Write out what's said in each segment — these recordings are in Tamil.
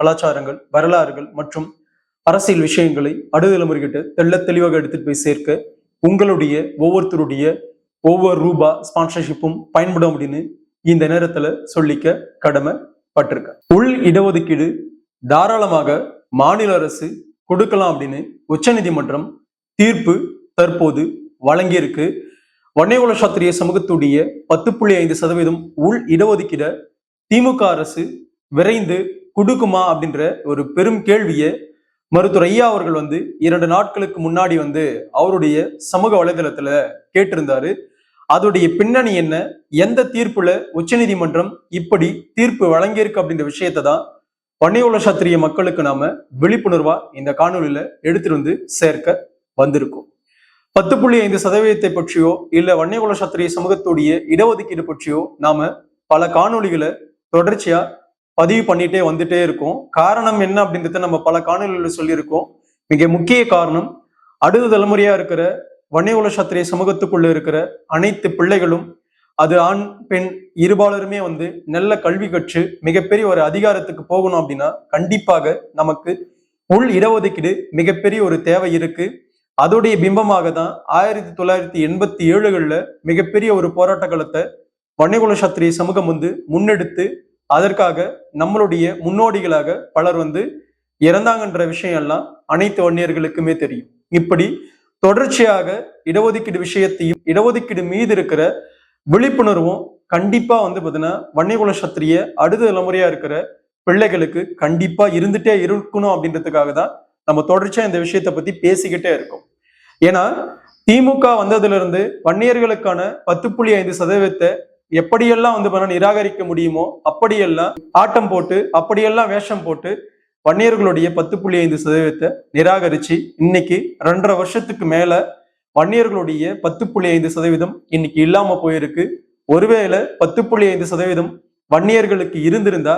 கலாச்சாரங்கள் வரலாறுகள் மற்றும் அரசியல் விஷயங்களை அடுதலைமுறைகிட்ட தெள்ள தெளிவாக எடுத்துட்டு போய் சேர்க்க உங்களுடைய ஒவ்வொருத்தருடைய ஒவ்வொரு ரூபா ஸ்பான்சர்ஷிப்பும் பயன்படும் அப்படின்னு இந்த நேரத்துல சொல்லிக்க கடமைப்பட்டிருக்க. உள் இடஒதுக்கீடு தாராளமாக மாநில அரசு கொடுக்கலாம் அப்படின்னு உச்சநீதிமன்றம் தீர்ப்பு தற்போது வழங்கியிருக்கு. வன்னியகுல சாத்திரிய சமூகத்துடைய பத்து புள்ளி ஐந்து சதவீதம் உள் இடஒதுக்கீட திமுக அரசு விரைந்து கொடுக்குமா அப்படின்ற ஒரு பெரும் கேள்வியை மருத்துவர் ஐயா அவர்கள் வந்து இரண்டு நாட்களுக்கு முன்னாடி வந்து அவருடைய சமூக வலைதளத்துல கேட்டிருந்தாரு. அதோடைய பின்னணி என்ன? எந்த தீர்ப்புல உச்சநீதிமன்றம் இப்படி தீர்ப்பு வழங்கியிருக்கு அப்படின்ற விஷயத்தை தான் வன்னியுல சாத்திரிய மக்களுக்கு நாம விழிப்புணர்வா இந்த காணொலியில எடுத்துட்டு வந்து சேர்க்க வந்திருக்கோம். பத்து புள்ளி ஐந்து சதவீதத்தை பற்றியோ இல்ல வன்னியகுல சத்திரிய சமூகத்துடைய இடஒதுக்கீடு பற்றியோ நாம பல காணொளிகளை தொடர்ச்சியா பதிவு பண்ணிட்டே வந்துட்டே இருக்கும். காரணம் என்ன அப்படின்றத நம்ம பல காணொலிகளில் சொல்லியிருக்கோம். மிக முக்கிய காரணம் அடுத்த தலைமுறையா இருக்கிற வன்னியகுல சத்திரிய சமூகத்துக்குள்ள இருக்கிற அனைத்து பிள்ளைகளும் அது ஆண் பெண் இருபாலருமே வந்து நல்ல கல்வி கற்று மிகப்பெரிய ஒரு அதிகாரத்துக்கு போகணும் அப்படின்னா கண்டிப்பாக நமக்கு உள் இடஒதுக்கீடு மிகப்பெரிய ஒரு தேவை இருக்கு. அதோடைய பிம்பமாக தான் ஆயிரத்தி தொள்ளாயிரத்தி எண்பத்தி ஏழுகளில் மிகப்பெரிய ஒரு போராட்ட காலத்தை வன்னியகுல சத்திரிய சமூகம் வந்து முன்னெடுத்து அதற்காக நம்மளுடைய முன்னோடிகளாக பலர் வந்து இறந்தாங்கன்ற விஷயம் எல்லாம் அனைத்து வன்னியர்களுக்குமே தெரியும். இப்படி தொடர்ச்சியாக இடஒதுக்கீடு விஷயத்தையும் இடஒதுக்கீடு மீது இருக்கிற விழிப்புணர்வும் கண்டிப்பா வந்து பார்த்தீங்கன்னா வன்னியகுல சத்திரிய அடுத்த தலைமுறையா இருக்கிற பிள்ளைகளுக்கு கண்டிப்பா இருந்துட்டே இருக்கணும் அப்படின்றதுக்காக தான் நம்ம தொடர்ச்சியா இந்த விஷயத்தை பத்தி பேசிக்கிட்டே இருக்கோம். ஏன்னா திமுக வந்ததுல இருந்து வன்னியர்களுக்கான பத்து புள்ளி ஐந்து சதவீதத்தை எப்படியெல்லாம் வந்து பண்ண நிராகரிக்க முடியுமோ அப்படியெல்லாம் ஆட்டம் போட்டு அப்படியெல்லாம் வேஷம் போட்டு வன்னியர்களுடைய பத்து புள்ளி ஐந்து சதவீதத்தை நிராகரிச்சு இன்னைக்கு ரெண்டரை வருஷத்துக்கு மேல வன்னியர்களுடைய பத்து புள்ளி ஐந்து சதவீதம் இன்னைக்கு இல்லாம போயிருக்கு. ஒருவேளை பத்து புள்ளி ஐந்து சதவீதம் வன்னியர்களுக்கு இருந்திருந்தா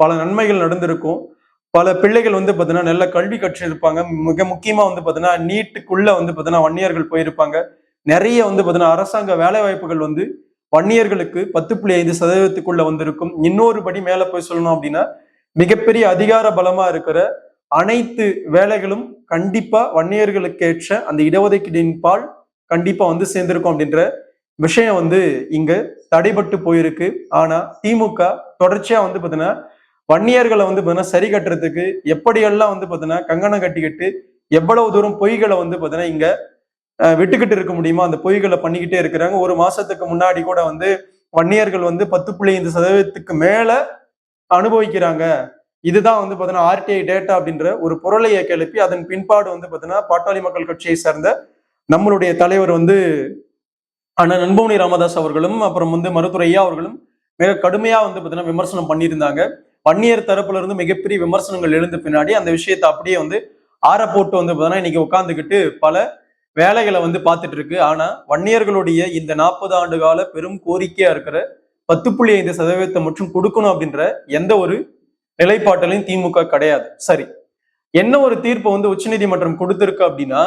பல நன்மைகள் நடந்திருக்கும். பல பிள்ளைகள் வந்து பார்த்தீங்கன்னா நல்ல கல்வி கற்றிருப்பாங்க மிக முக்கியமா வந்து பார்த்தீங்கன்னா நீட்டுக்குள்ள வந்து பார்த்தீங்கன்னா வன்னியர்கள் போயிருப்பாங்க. நிறைய வந்து பார்த்தீங்கன்னா அரசாங்க வேலை வாய்ப்புகள் வந்து வன்னியர்களுக்கு பத்து புள்ளி ஐந்து சதவீதத்துக்குள்ள வந்திருக்கும். இன்னொரு படி மேல போய் சொல்லணும் அப்படின்னா மிகப்பெரிய அதிகார பலமா இருக்கிற அனைத்து வேலைகளும் கண்டிப்பா வன்னியர்களுக்கு ஏற்ற அந்த இடஒதுக்கீடின் பால் கண்டிப்பா வந்து சேர்ந்திருக்கும் அப்படின்ற விஷயம் வந்து இங்க தடைபட்டு போயிருக்கு. ஆனா திமுக தொடர்ச்சியா வந்து பாத்தீங்கன்னா வன்னியர்களை வந்து பாத்தீங்கன்னா சரி கட்டுறதுக்கு எப்படியெல்லாம் வந்து பாத்தீங்கன்னா கங்கணம் கட்டிக்கிட்டு எவ்வளவு தூரம் பொய்களை வந்து பாத்தீங்கன்னா இங்க விட்டுக்கிட்டு இருக்க முடியுமா? அந்த பொய்களை பண்ணிக்கிட்டே இருக்கிறாங்க. ஒரு மாசத்துக்கு முன்னாடி கூட வந்து வன்னியர்கள் வந்து பத்து புள்ளி ஐந்து சதவீதத்துக்கு மேல அனுபவிக்கிறாங்க. இதுதான் வந்து பாத்தீங்கன்னா ஆர்டிஐ டேட்டா அப்படின்ற ஒரு பொருளையை கிளப்பி அதன் பின்பாடு வந்து பாத்தீங்கன்னா பாட்டாளி மக்கள் கட்சியை சேர்ந்த நம்மளுடைய தலைவர் வந்து அண்ணன் அன்புமணி ராமதாஸ் அவர்களும் அப்புறம் வந்து மருத்துவரையா அவர்களும் மிக கடுமையா வந்து பாத்தீங்கன்னா விமர்சனம் பண்ணியிருந்தாங்க. வன்னியர் தரப்புல இருந்து மிகப்பெரிய விமர்சனங்கள் எழுந்த பின்னாடி அந்த விஷயத்தை அப்படியே வந்து ஆற போட்டு வந்து பாத்தீங்கன்னா இன்னைக்கு உட்காந்துக்கிட்டு பல வேலைகளை வந்து பார்த்துட்டு இருக்கு ஆனா வன்னியர்களுடைய இந்த நாற்பது ஆண்டு கால பெரும் கோரிக்கையா இருக்கிற பத்து புள்ளி ஐந்து சதவீதத்தை மட்டும் கொடுக்கணும் அப்படின்ற எந்த ஒரு நிலைப்பாட்டிலையும் திமுக கிடையாது. சரி. என்ன ஒரு தீர்ப்பை வந்து உச்சநீதிமன்றம் கொடுத்திருக்கு அப்படின்னா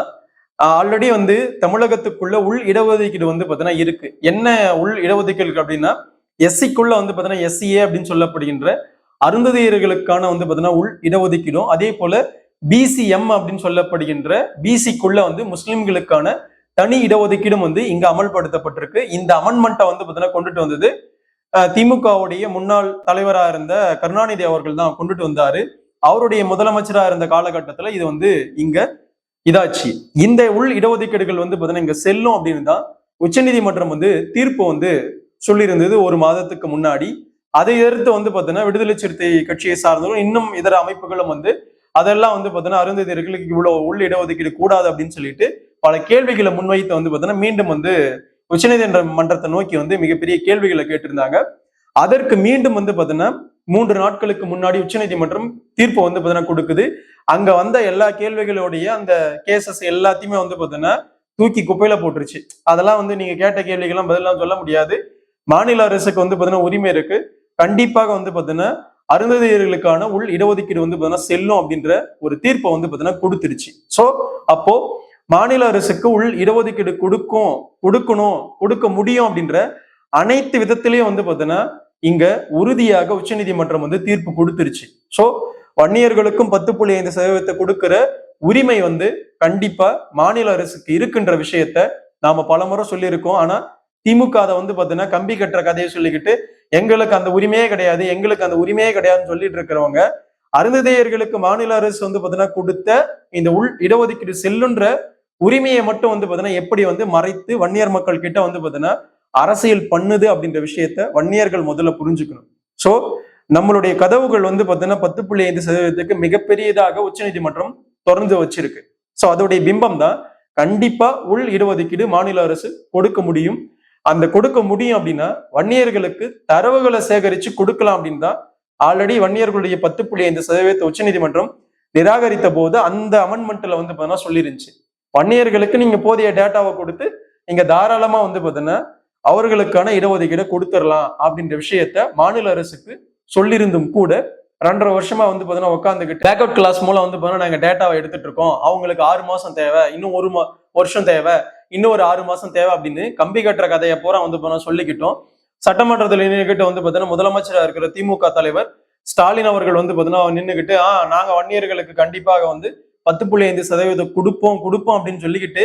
ஆல்ரெடி வந்து தமிழகத்துக்குள்ள உள் இடஒதுக்கீடு வந்து பார்த்தீங்கன்னா இருக்கு. என்ன உள் இடஒதுக்கீடு இருக்கு அப்படின்னா எஸ்சிக்குள்ள வந்து பார்த்தீங்கன்னா எஸ்சிஏ அப்படின்னு சொல்லப்படுகின்ற அருந்ததியர்களுக்கான வந்து பார்த்தீங்கன்னா உள் இடஒதுக்கீடும். அதே போல பிசிஎம் அப்படின்னு சொல்லப்படுகின்ற பிசிக்குள்ள வந்து முஸ்லிம்களுக்கான தனி இடஒதுக்கீடும் வந்து இங்க அமல்படுத்தப்பட்டிருக்கு. இந்த அமெண்ட்மெண்ட்டை வந்து பார்த்தீங்கன்னா கொண்டுட்டு வந்தது திமுகவுடைய முன்னாள் தலைவராக இருந்த கருணாநிதி அவர்கள் தான் கொண்டுட்டு வந்தாரு. அவருடைய முதலமைச்சராக இருந்த காலகட்டத்தில் இது வந்து இங்க இதாச்சு. இந்த உள் இடஒதுக்கீடுகள் வந்து பார்த்தீங்கன்னா இங்க செல்லும் அப்படின்னு தான் உச்சநீதிமன்றம் வந்து தீர்ப்பு வந்து சொல்லியிருந்தது ஒரு மாதத்துக்கு முன்னாடி. அதை எதிர்த்து வந்து பார்த்தீங்கன்னா விடுதலை சிறுத்தை கட்சியை சார்ந்தவரும் இன்னும் இதர அமைப்புகளும் வந்து அதெல்லாம் வந்து பார்த்தீங்கன்னா அருந்ததியர்களுக்கு இவ்வளவு உள் இடஒதுக்கீடு கூடாது அப்படின்னு சொல்லிட்டு பல கேள்விகளை முன்வைத்து வந்து பார்த்தீங்கன்னா மீண்டும் வந்து உச்சநீதிமன்ற மன்றத்தை நோக்கி வந்து மிகப்பெரிய கேள்விகளை கேட்டிருந்தாங்க. அதற்கு மீண்டும் வந்து பார்த்தீங்கன்னா மூன்று நாட்களுக்கு முன்னாடி உச்சநீதிமன்றம் தீர்ப்பு வந்து பார்த்தீங்கன்னா கொடுக்குது. அங்க வந்த எல்லா கேள்விகளுடைய அந்த கேசஸ் எல்லாத்தையுமே வந்து பார்த்தீங்கன்னா தூக்கி குப்பையில போட்டுருச்சு. அதெல்லாம் வந்து நீங்க கேட்ட கேள்விகள்லாம் பதிலாம் சொல்ல முடியாது. மாநில அரசுக்கு வந்து பார்த்தீங்கன்னா உரிமை இருக்கு. கண்டிப்பாக வந்து பார்த்தீங்கன்னா அருந்ததியர்களுக்கான உள் இடஒதுக்கீடு வந்து பார்த்தீங்கன்னா செல்லும் அப்படின்ற ஒரு தீர்ப்பை வந்து பார்த்தீங்கன்னா கொடுத்துருச்சு. ஸோ அப்போ மாநில அரசுக்கு உள் இடஒதுக்கீடு கொடுக்கும் கொடுக்கணும் கொடுக்க முடியும் அப்படின்ற அனைத்து விதத்திலையும் வந்து பார்த்தீங்கன்னா இங்க உறுதியாக உச்சநீதிமன்றம் வந்து தீர்ப்பு கொடுத்துருச்சு. ஸோ வன்னியர்களுக்கும் பத்து புள்ளி ஐந்து சதவீதத்தை கொடுக்கிற உரிமை வந்து கண்டிப்பா மாநில அரசுக்கு இருக்கின்ற விஷயத்த நாம பலமுறை சொல்லியிருக்கோம். ஆனா திமுக அதை வந்து பார்த்தீங்கன்னா கம்பி கட்டுற கதையை சொல்லிக்கிட்டு எங்களுக்கு அந்த உரிமையே கிடையாது எங்களுக்கு அந்த உரிமையே கிடையாதுன்னு சொல்லிட்டு இருக்கிறவங்க அருந்ததேயர்களுக்கு மாநில அரசு வந்து பாத்தீங்கன்னா கொடுத்த இந்த உள் இடஒதுக்கீடு செல்லுன்ற உரிமையை மட்டும் வந்து பாத்தீங்கன்னா எப்படி வந்து மறைத்து வன்னியர் மக்கள் கிட்ட வந்து பாத்தீங்கன்னா அரசியல் பண்ணுது அப்படின்ற விஷயத்த வன்னியர்கள் முதல்ல புரிஞ்சுக்கணும். சோ நம்மளுடைய கதவுகள் வந்து பாத்தீங்கன்னா பத்து புள்ளி ஐந்து சதவீதத்துக்கு மிகப்பெரியதாக உச்சநீதிமன்றம் திறந்து வச்சிருக்கு. சோ அதோடைய பிம்பம் தான் கண்டிப்பா உள் இடஒதுக்கீடு மாநில அரசு கொடுக்க முடியும். அந்த கொடுக்க முடியும் அப்படின்னா வன்னியர்களுக்கு தரவுகளை சேகரிச்சு கொடுக்கலாம் அப்படின்னு தான் ஆல்ரெடி வன்னியர்களுடைய பத்து புள்ளி ஐந்து சதவீதத்தை உச்சநீதிமன்றம் நிராகரித்த போது அந்த அமெண்ட்மெண்ட்ல வந்து பார்த்தீங்கன்னா சொல்லிருந்துச்சு. வன்னியர்களுக்கு நீங்க போதிய டேட்டாவை கொடுத்து நீங்க தாராளமா வந்து பார்த்தீங்கன்னா அவர்களுக்கான இடஒதுக்கீடை கொடுத்துடலாம் அப்படின்ற விஷயத்த மாநில அரசுக்கு சொல்லியிருந்தும் கூட ரெண்டரை வருஷமா வந்து பார்த்தீங்கன்னா உட்காந்துக்கிட்டு பேக் அவுட் கிளாஸ் மூலம் வந்து பார்த்தீங்கன்னா நாங்க டேட்டாவை எடுத்துட்டு இருக்கோம். அவங்களுக்கு ஆறு மாசம் தேவை இன்னும் ஒரு மா வருஷம் தேவை. இன்னும் ஒரு ஆறு மாசம் தேவை அப்படின்னு கம்பி கட்டுற கதையை பூரா வந்து போனா சொல்லிக்கிட்டோம். சட்டமன்றத்தில் நின்றுகிட்டு வந்து பார்த்தீங்கன்னா முதலமைச்சராக இருக்கிற திமுக தலைவர் ஸ்டாலின் அவர்கள் வந்து பார்த்தீங்கன்னா நின்றுக்கிட்டு ஆ நாங்க வன்னியர்களுக்கு கண்டிப்பாக வந்து பத்து புள்ளி ஐந்து சதவீதம் கொடுப்போம் கொடுப்போம் அப்படின்னு சொல்லிக்கிட்டு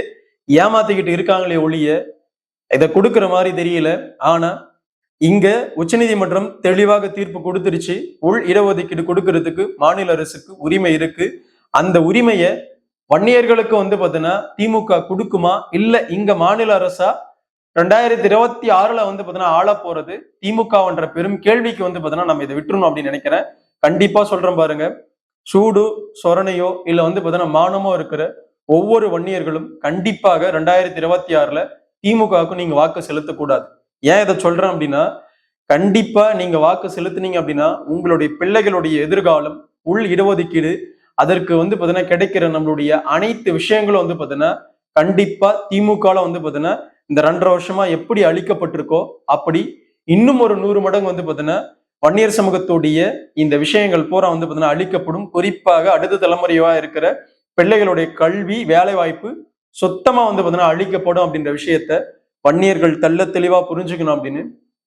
ஏமாத்திக்கிட்டு இருக்காங்களே ஒழிய இதை கொடுக்குற மாதிரி தெரியல. ஆனா இங்க உச்சநீதிமன்றம் தெளிவாக தீர்ப்பு கொடுத்துருச்சு. உள் இடஒதுக்கீடு கொடுக்கறதுக்கு மாநில அரசுக்கு உரிமை இருக்கு. அந்த உரிமையை வன்னியர்களுக்கு வந்து பார்த்தீங்கன்னா திமுக கொடுக்குமா? இல்லை இங்க மாநில அரசா? ரெண்டாயிரத்தி இருபத்தி ஆறுல வந்து பார்த்தீங்கன்னா ஆள போறது திமுகன்ற பெரும் கேள்விக்கு வந்து பார்த்தீங்கன்னா நம்ம இதை விட்டுருணும் அப்படின்னு நினைக்கிறேன். கண்டிப்பா சொல்றேன் பாருங்க. சூடு சொரணையோ இல்லை வந்து பார்த்தீங்கன்னா மானமோ இருக்கிற ஒவ்வொரு வன்னியர்களும் கண்டிப்பாக ரெண்டாயிரத்தி இருபத்தி ஆறுல திமுகவுக்கு நீங்க வாக்கு செலுத்தக்கூடாது. ஏன் இதை சொல்றேன் அப்படின்னா கண்டிப்பா நீங்க வாக்கு செலுத்துனீங்க அப்படின்னா உங்களுடைய பிள்ளைகளுடைய எதிர்காலம் உள் இடஒதுக்கீடு அதற்கு வந்து பார்த்தீங்கன்னா கிடைக்கிற நம்மளுடைய அனைத்து விஷயங்களும் வந்து பார்த்தீங்கன்னா கண்டிப்பா திமுகல வந்து பார்த்தீங்கன்னா இந்த ரெண்டரை வருஷமா எப்படி அழிக்கப்பட்டிருக்கோ அப்படி இன்னும் ஒரு நூறு மடங்கு வந்து பார்த்தீங்கன்னா வன்னியர் சமூகத்துடைய இந்த விஷயங்கள் பூரா வந்து பார்த்தீங்கன்னா அழிக்கப்படும். குறிப்பாக அடுத்த தலைமுறையா இருக்கிற பிள்ளைகளுடைய கல்வி வேலை வாய்ப்பு சுத்தமா வந்து பார்த்தீங்கன்னா அழிக்கப்படும் அப்படின்ற விஷயத்த வன்னியர்கள் தள்ள தெளிவா புரிஞ்சுக்கணும் அப்படின்னு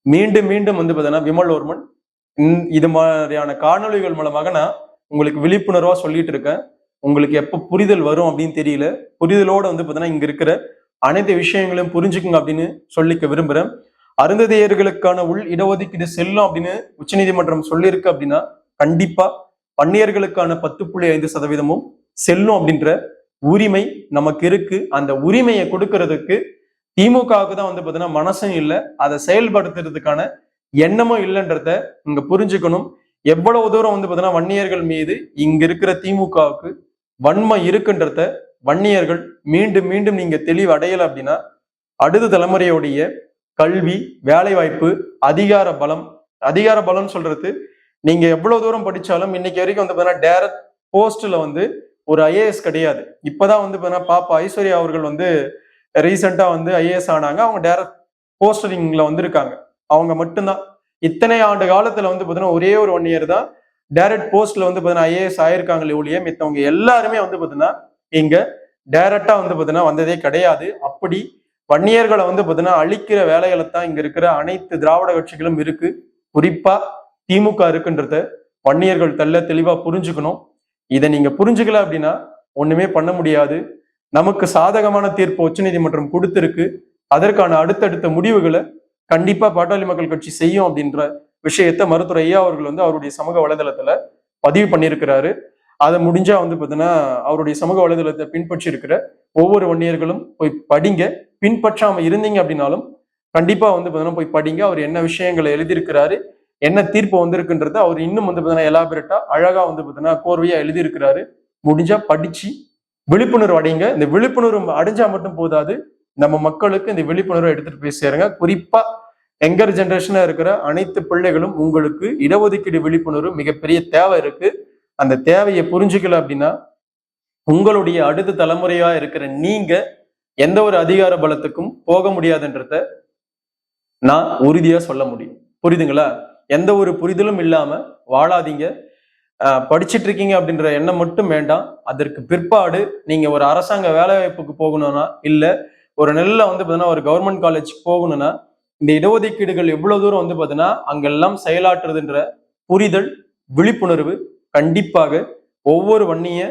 மீண்டும் மீண்டும் வந்து பார்த்தீங்கன்னா விமல் வர்மன் இது மாதிரியான காணொலிகள் மூலமாக நான் உங்களுக்கு விழிப்புணர்வா சொல்லிட்டு இருக்கேன். உங்களுக்கு எப்ப புரிதல் வரும் அப்படின்னு தெரியல. புரிதலோட வந்து பாத்தீங்கன்னா இங்க இருக்கிற அனைத்து விஷயங்களையும் புரிஞ்சுக்குங்க அப்படின்னு சொல்லிக்க விரும்புறேன். அருந்ததையர்களுக்கான உள் இடஒதுக்கீடு செல்லும் அப்படின்னு உச்சநீதிமன்றம் சொல்லியிருக்கு அப்படின்னா கண்டிப்பா பன்னியர்களுக்கான பத்து புள்ளி ஐந்து சதவீதமும் செல்லும் அப்படின்ற உரிமை நமக்கு இருக்கு. அந்த உரிமையை கொடுக்கறதுக்கு திமுகவுக்கு தான் வந்து பாத்தீங்கன்னா மனசும் இல்லை. அதை செயல்படுத்துறதுக்கான எண்ணமும் இல்லைன்றத இங்க புரிஞ்சுக்கணும். எவ்வளவு தூரம் வந்து பார்த்தீங்கன்னா வன்னியர்கள் மீது இங்க இருக்கிற திமுகவுக்கு வன்மை இருக்குன்றத வன்னியர்கள் மீண்டும் மீண்டும் நீங்க தெளிவு அடையல அப்படின்னா அடுத்த தலைமுறையுடைய கல்வி வேலை வாய்ப்பு அதிகார பலம் அதிகார பலம் சொல்றது நீங்க எவ்வளவு தூரம் படிச்சாலும் இன்னைக்கு வரைக்கும் வந்து பார்த்தீங்கன்னா டேரக்ட் போஸ்ட்ல வந்து ஒரு ஐஏஎஸ் கிடையாது. இப்பதான் வந்து பார்த்தீங்கன்னா பாப்பா ஐஸ்வர்யா அவர்கள் வந்து ரீசெண்டா வந்து ஐஏஎஸ் ஆனாங்க. அவங்க டேரக்ட் போஸ்டரிங்ல வந்திருக்காங்க. அவங்க மட்டும்தான். இத்தனை ஆண்டு காலத்துல வந்து பாத்தீங்கன்னா ஒரே ஒரு ஒன் இயர் தான் டைரக்ட் போஸ்ட்ல வந்து பாத்தீங்கன்னா ஐஏஎஸ் ஆயிருக்காங்களே ஒழிய மித்தவங்க எல்லாருமே வந்து பாத்தீங்கன்னா இங்க டைரக்டா வந்து பாத்தீங்கன்னா வந்ததே கிடையாது. அப்படி வன்னியர்களை வந்து பாத்தீங்கன்னா அழிக்கிற வேலைகளை தான் இங்க இருக்கிற அனைத்து திராவிட கட்சிகளும் இருக்கு. குறிப்பா திமுக இருக்குன்றத வன்னியர்கள் தெல்ல தெளிவா புரிஞ்சுக்கணும். இதை நீங்க புரிஞ்சுக்கல அப்படின்னா ஒண்ணுமே பண்ண முடியாது. நமக்கு சாதகமான தீர்ப்பு உச்சநீதிமன்றம் கொடுத்திருக்கு. அதற்கான அடுத்தடுத்த முடிவுகளை கண்டிப்பா பாட்டாளி மக்கள் கட்சி செய்யும் அப்படின்ற விஷயத்த மருத்துவர் ஐயா அவர்கள் வந்து அவருடைய சமூக வலைதளத்துல பதிவு பண்ணியிருக்கிறாரு. அதை முடிஞ்சா வந்து பார்த்தீங்கன்னா அவருடைய சமூக வலைதளத்தை பின்பற்றி இருக்கிற ஒவ்வொரு வன்னியர்களும் போய் படிங்க. பின்பற்றாம இருந்தீங்க அப்படின்னாலும் கண்டிப்பா வந்து பார்த்தீங்கன்னா போய் படிங்க. அவர் என்ன விஷயங்களை எழுதியிருக்கிறாரு என்ன தீர்ப்பு வந்திருக்குன்றது அவர் இன்னும் வந்து பார்த்தீங்கன்னா எலாபரேட்டா அழகா வந்து பார்த்தீங்கன்னா கோர்வையா எழுதியிருக்கிறாரு. முடிஞ்சா படிச்சு விழிப்புணர்வு அடைங்க. இந்த விழிப்புணர்வு அடைஞ்சா மட்டும் போதாது நம்ம மக்களுக்கு இந்த விழிப்புணர்வை எடுத்துட்டு போய் சேருங்க. குறிப்பா எங்கர் ஜென்ரேஷனாக இருக்கிற அனைத்து பிள்ளைகளும் உங்களுக்கு இடஒதுக்கீடு விழிப்புணர்வு மிகப்பெரிய தேவை இருக்கு. அந்த தேவையை புரிஞ்சுக்கல அப்படின்னா உங்களுடைய அடுத்த தலைமுறையா இருக்கிற நீங்க எந்த ஒரு அதிகார பலத்துக்கும் போக முடியாதுன்றத நான் உறுதியா சொல்ல முடியும். புரியுதுங்களா? எந்த ஒரு புரிதலும் இல்லாம வாழாதீங்க. படிச்சுட்டு இருக்கீங்க அப்படின்ற எண்ணம் மட்டும் வேண்டாம். அதற்கு பிற்பாடு நீங்க ஒரு அரசாங்க வேலை வாய்ப்புக்கு போகணும்னா இல்ல ஒரு நெல்ல வந்து பார்த்தீங்கன்னா ஒரு கவர்மெண்ட் காலேஜ் போகணும்னா இந்த இடஒதுக்கீடுகள் எவ்வளவு தூரம் வந்து பார்த்தீங்கன்னா அங்கெல்லாம் செயலாற்றுதுன்ற புரிதல் விழிப்புணர்வு கண்டிப்பாக ஒவ்வொரு வன்னிய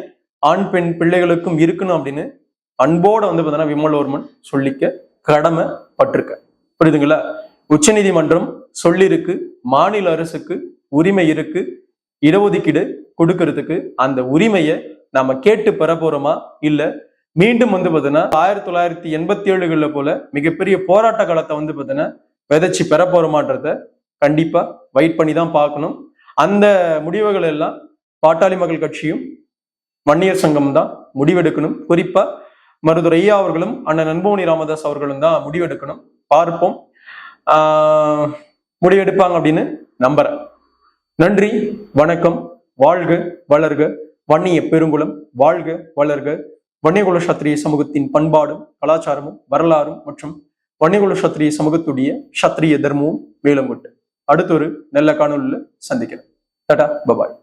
ஆண் பெண் பிள்ளைகளுக்கும் இருக்கணும் அப்படின்னு அன்போட வந்து பார்த்தீங்கன்னா விமல்வர்மன் சொல்லிக்க கடமை பட்டிருக்க புரியுதுங்களா? உச்சநீதிமன்றம் சொல்லியிருக்கு மாநில அரசுக்கு உரிமை இருக்கு இடஒதுக்கீடு கொடுக்கறதுக்கு அந்த உரிமையை நாம கேட்டு பெற போறோமா? இல்லை மீண்டும் வந்து பார்த்தீங்கன்னா ஆயிரத்தி தொள்ளாயிரத்தி எண்பத்தி ஏழுகளில் போல மிகப்பெரிய போராட்ட காலத்தை வந்து பார்த்தீங்கன்னா விதைச்சி பெற போறோமான்றத கண்டிப்பா வெயிட் பண்ணி தான் பார்க்கணும். அந்த முடிவுகள் எல்லாம் பாட்டாளி மக்கள் கட்சியும் வன்னியர் சங்கம் தான் முடிவெடுக்கணும். குறிப்பா மருதுரை ஐயா அவர்களும் அண்ணன் அன்போனி ராமதாஸ் அவர்களும் தான் முடிவெடுக்கணும். பார்ப்போம். முடிவெடுப்பாங்க அப்படின்னு நம்புறேன். நன்றி வணக்கம் வாழ்க வளர்க வன்னிய பெருங்குளம் வாழ்க வளர்க. வன்னியகுல சத்திரிய சமூகத்தின் பண்பாடும் கலாச்சாரமும் வரலாறும் மற்றும் வன்னியகுல சத்திரிய சமூகத்துடைய சத்திரிய தர்மமும் மேலும் அடுத்த ஒரு நல்ல காணொலியில் சந்திக்கிறேன் டாடா பபாய்.